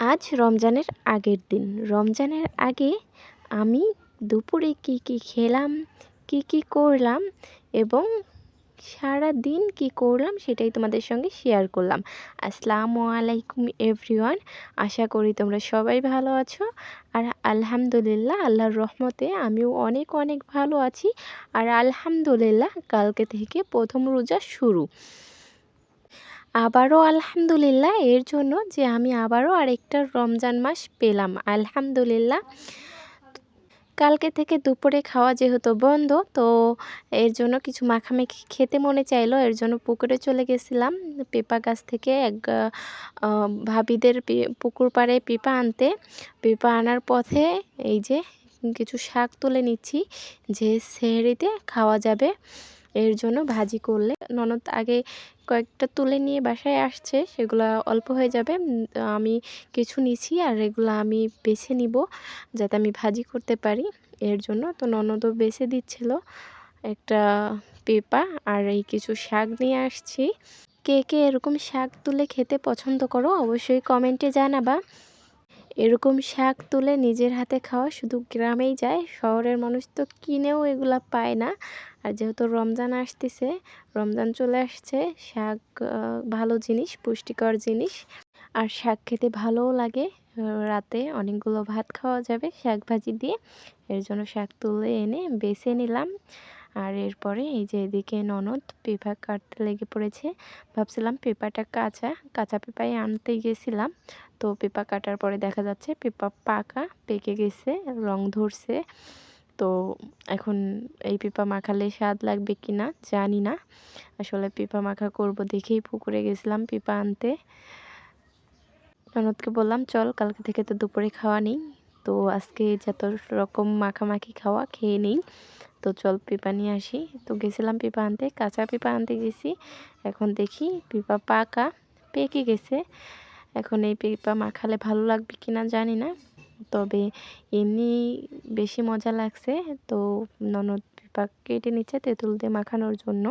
আজ রমজানের আগের দিন। রমজানের আগে আমি দুপুরে কি কি খেলাম, কি কি করলাম এবং সারা দিন কি করলাম সেটাই তোমাদের সঙ্গে শেয়ার করলাম। আসসালামু আলাইকুম এভরিওয়ান আশা করি তোমরা সবাই ভালো আছো। আর আলহামদুলিল্লাহ, আল্লাহর রহমতে আমিও অনেক অনেক ভালো আছি। আর আলহামদুলিল্লাহ, কালকে থেকে প্রথম রোজা শুরু। আবারও আলহামদুলিল্লাহ, এর জন্য যে আমি আবারও আরেকটা রমজান মাস পেলাম। আলহামদুলিল্লাহ। কালকে থেকে দুপুরে খাওয়া যেহেতু বন্ধ, তো এর জন্য কিছু মাখামাখি খেতে মনে চাইলো, এর জন্য পুকুরে চলে গেছিলাম। পেঁপা গাছ থেকে এক ভাবিদের পুকুর পাড়ে পেঁপা আনতে। পেঁপা আনার পথে এই যে কিছু শাক তুলে নিচ্ছি, যে সেহরিতে খাওয়া যাবে। এর জন্য ভাজি করলে ননদ আগে কয়েকটা তুলে নিয়ে বাসায় আসছে, সেগুলো অল্প হয়ে যাবে। আমি কিছু নিছি আর এগুলো আমি বেছে নিব যাতে আমি ভাজি করতে পারি এর জন্য। তো ননদও বেছে দিচ্ছিল একটা পেপা আর এই কিছু শাক নিয়ে আসছি। কে কে এরকম শাক তুলে খেতে পছন্দ করো অবশ্যই কমেন্টে জানাবা। এরকম শাক তুলে নিজের হাতে খাওয়া শুধু গ্রামেই যায়, শহরের মানুষ তো কিনেও এগুলা পায় না। আর যেহেতু রমজান আসতেছে, রমজান চলে আসছে, শাক ভালো জিনিস, পুষ্টিকর জিনিস। আর শাক খেতে ভালোও লাগে রাতে অনেকগুলো ভাত খাওয়া যাবে শাক ভাজি দিয়ে। এর জন্য শাক তুলে এনে বেছে নিলাম। আর এরপরে এই যে এদিকে ননদ পেঁপা কাটতে লেগে পড়েছে, ভাবছিলাম পেঁপাটা কাঁচা কাঁচা পেঁপাই আনতে গেছিলাম। তো পেঁপা কাটার পরে দেখা যাচ্ছে পেঁপা পাকা, পেকে গেছে, রং ধরছে। তো এখন এই পেঁপা মাখালে স্বাদ লাগবে কি না জানি না। আসলে পেঁপা মাখা করব দেখেই পুকুরে গেছিলাম পেঁপা আনতে। ননদকে বললাম, চল কালকে থেকে তো দুপুরে খাওয়া নেই। তো আজকে যত রকম মাখামাখি খাওয়া খেয়ে নেই। তো চল পেঁপা নিয়ে আসি। তো গেছিলাম পেঁপা আনতে, কাঁচা পেঁপা আনতে গেছি। এখন দেখি পেঁপা পাকা, পেকে গেছে। এখন এই পেঁপা মাখালে ভালো লাগবে কি না জানি না। তবে এমনি বেশি মজা লাগছে। তো ননদ পেঁপা কেটে নিচ্ছে তেঁতুল দিয়ে মাখানোর জন্য।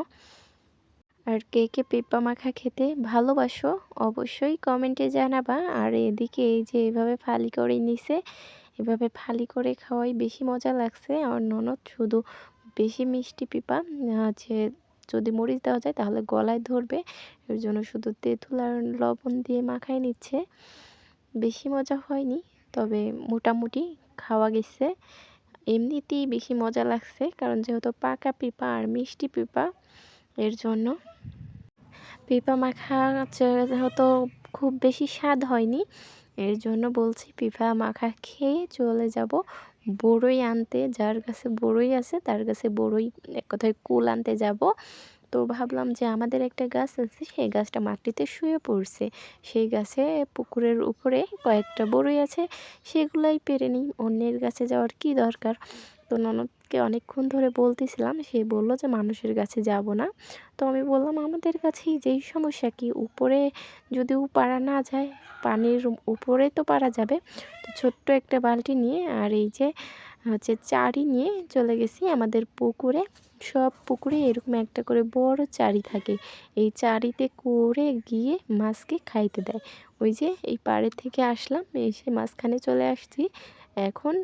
আর কে কে পেঁপা মাখা খেতে ভালোবাসো অবশ্যই কমেন্টে জানাবা। আর এদিকে এই যে এভাবে ফালি করে নিছে এভাবে ফালি করে খাওয়াই বেশি মজা লাগছে। আর ননদ শুধু বেশি মিষ্টি পিপা আছে যদি মরিচ দেওয়া যায় তাহলে গলায় ধরবে। এর জন্য শুধু তেঁতুল আর লবণ দিয়ে মাখাই নিচ্ছে। বেশি মজা হয়নি, তবে মোটামুটি খাওয়া গেছে। এমনিতেই বেশি মজা লাগছে, কারণ যেহেতু পাকা পিপা আর মিষ্টি পিপা, এর জন্য পিপা মাখা যেহেতু খুব বেশি স্বাদ হয়নি। এর জন্য বলছি পিঠা মাখা খেয়ে চলে যাব। বড়ই আনতে, যার কাছে বড়ই আছে, তার কাছে বড়ই এক কথায় কুল আনতে যাব। তো ভাবলাম যে আমাদের একটা গাছ আছে, সেই গাছটা মাটিতে শুয়ে পড়ছে। সেই গাছে পুকুরের উপরে কয়েকটা বড়ই আছে, সেগুলাই পেরে নিই। অন্যের গাছে যাওয়ার কি দরকার? তো ননদকে অনেকক্ষণ ধরে বলতেছিলাম, সে বলল যে মানুষের কাছে যাব না। তো আমি বললাম, আমাদের কাছেই যেই সমস্যা কি? উপরে যদিও পারা না যায়, পানির উপরে তো পারা যাবে। তো ছোট্ট একটা বালতি নিয়ে আর এই যে হচ্ছে চারি নিয়ে চলে গেছি আমাদের পুকুরে। সব পুকুরে এরকম একটা করে বড় চারি থাকে। এই চারিতে করে গিয়ে মাছকে খাইতে দেয়। ওই যে এই পাড়ের থেকে আসলাম, এসে মাঝখানে চলে আসছি। এখন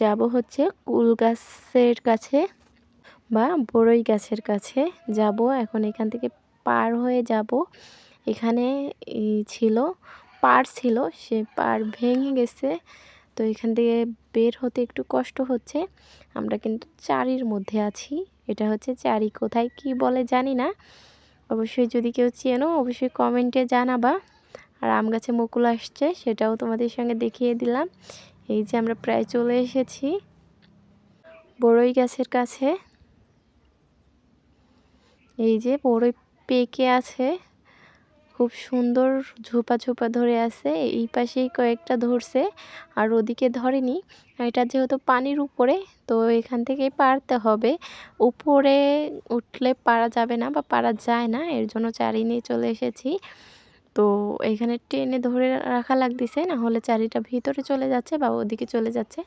যাব হচ্ছে কুল গাছের কাছে বা বড়ই গাছের কাছে। যাব এখন এখান থেকে পার হয়ে যাব। এখানে ছিল পার ছিল, সে পার ভেঙে গেছে। তো এখান থেকে বের হতে একটু কষ্ট হচ্ছে। আমরা কিন্তু চারির মধ্যে আছি। এটা হচ্ছে চারি কোথায় কি বলে জানি না। অবশ্যই যদি কেউ চেনো, অবশ্যই কমেন্টে জানাবা। আর আম গাছে মুকুল আসছে, সেটাও তোমাদের সঙ্গে দেখিয়ে দিলাম। এই যে আমরা প্রায় চলে এসেছি বড়ই গাছের কাছে। এই যে বড়ই পেকে আছে। খুব সুন্দর ঝোপা ঝোপা ধরে আছে, এই পাশেই কয়েকটা ধরছে, আর ওদিকে ধরেনি। এটা যেহেতু পানির উপরে, তো এখান থেকেই পারতে হবে। উপরে উঠলে পারা যাবে না বা পারা যায় না, এর জন্য চারি নিয়ে চলে এসেছি। তো এখানে টেনে ধরে রাখা লাগতেছে, না হলে চারিটা ভিতরে চলে যাচ্ছে বা ওদিকে চলে যাচ্ছে।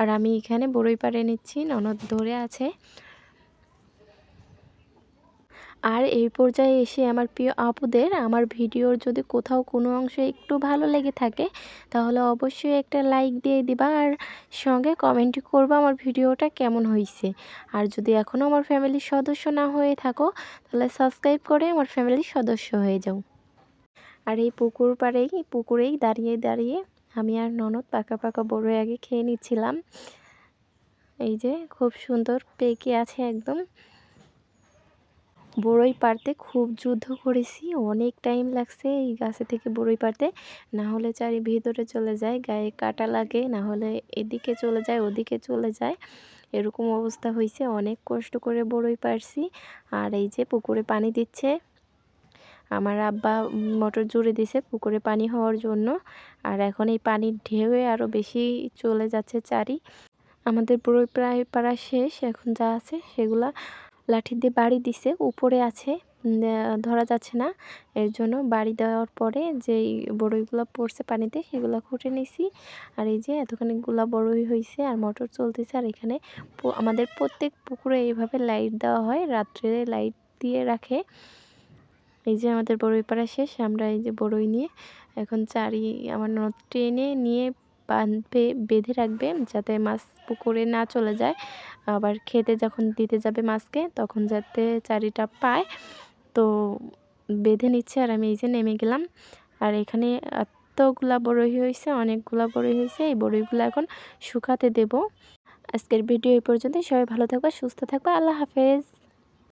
আর আমি এখানে বড়ই পাড়ে নিচ্ছি, ননদ ধরে আছে। আর এই পর্যায়ে এসে আমার প্রিয় আপুদের আমার ভিডিওর যদি কোথাও কোনো অংশে একটু ভালো লেগে থাকে, তাহলে অবশ্যই একটা লাইক দিয়ে দিবা আর সঙ্গে কমেন্ট করবা আমার ভিডিওটা কেমন হয়েছে আর যদি এখনও আমার ফ্যামিলির সদস্য না হয়ে থাকো, তাহলে সাবস্ক্রাইব করে আমার ফ্যামিলির সদস্য হয়ে যাও। আর এই পুকুর পাড়েই, পুকুরেই দাঁড়িয়ে দাঁড়িয়ে আমি আর ননদ পাকা পাকা বড় আগে খেয়ে নিচ্ছিলাম। এই যে খুব সুন্দর পেকে আছে একদম। বড়ই পারতে খুব যুদ্ধ করেছি। অনেক টাইম লাগছে এই গাছে থেকে বড়ই পারতে। না হলে চারি ভিতরে চলে যায়, গায়ে কাটা লাগে, না হলে এদিকে চলে যায়, ওদিকে চলে যায়। এরকম অবস্থা হয়েছে, অনেক কষ্ট করে বড়ই পারছি। আর এই যে পুকুরে পানি দিচ্ছে, আমার আব্বা মোটর জুড়ে দিছে পুকুরে পানি হওয়ার জন্য। আর এখন এই পানির ঢেউয়ে আরও বেশি চলে যাচ্ছে চারি। আমাদের বড়ই প্রায় পাড়া শেষ, এখন যা আছে সেগুলা লাঠি দিয়ে বাড়ি দিছে। উপরে আছে ধরা যাচ্ছে না। এর জন্য বাড়ি দেওয়ার পরে যেই বড়ইগুলো পড়ছে পানিতে, সেগুলো খুঁটে নিছি। আর এই যে এতখানি গুলা বড়ই হয়েছে আর মোটর চলতেছে। আর এখানে আমাদের প্রত্যেক পুকুরে এইভাবে লাইট দেওয়া হয়। রাত্রে লাইট দিয়ে রাখে। এই যে আমাদের বড়ই পাড়া শেষ, আমরা এই যে বড়ই নিয়ে এখন চারি, আমার নদ ট্রেনে নিয়ে বাঁধবে, বেঁধে রাখবে যাতে মাছ পুকুরে না চলে যায়। আবার খেতে যখন দিতে যাবে মাছকে, তখন যাতে চারিটা পায়। তো বেঁধে নিচ্ছে আর আমি এই যে নেমে গেলাম। আর এখানে এতগুলা বড়ই হয়েছে, অনেকগুলা বড়ই হয়েছে। এই বড়ইগুলো এখন শুকাতে দেব। আজকের ভিডিও এই পর্যন্ত সবাই ভালো থাকবে, সুস্থ থাকবে। আল্লাহ হাফেজ।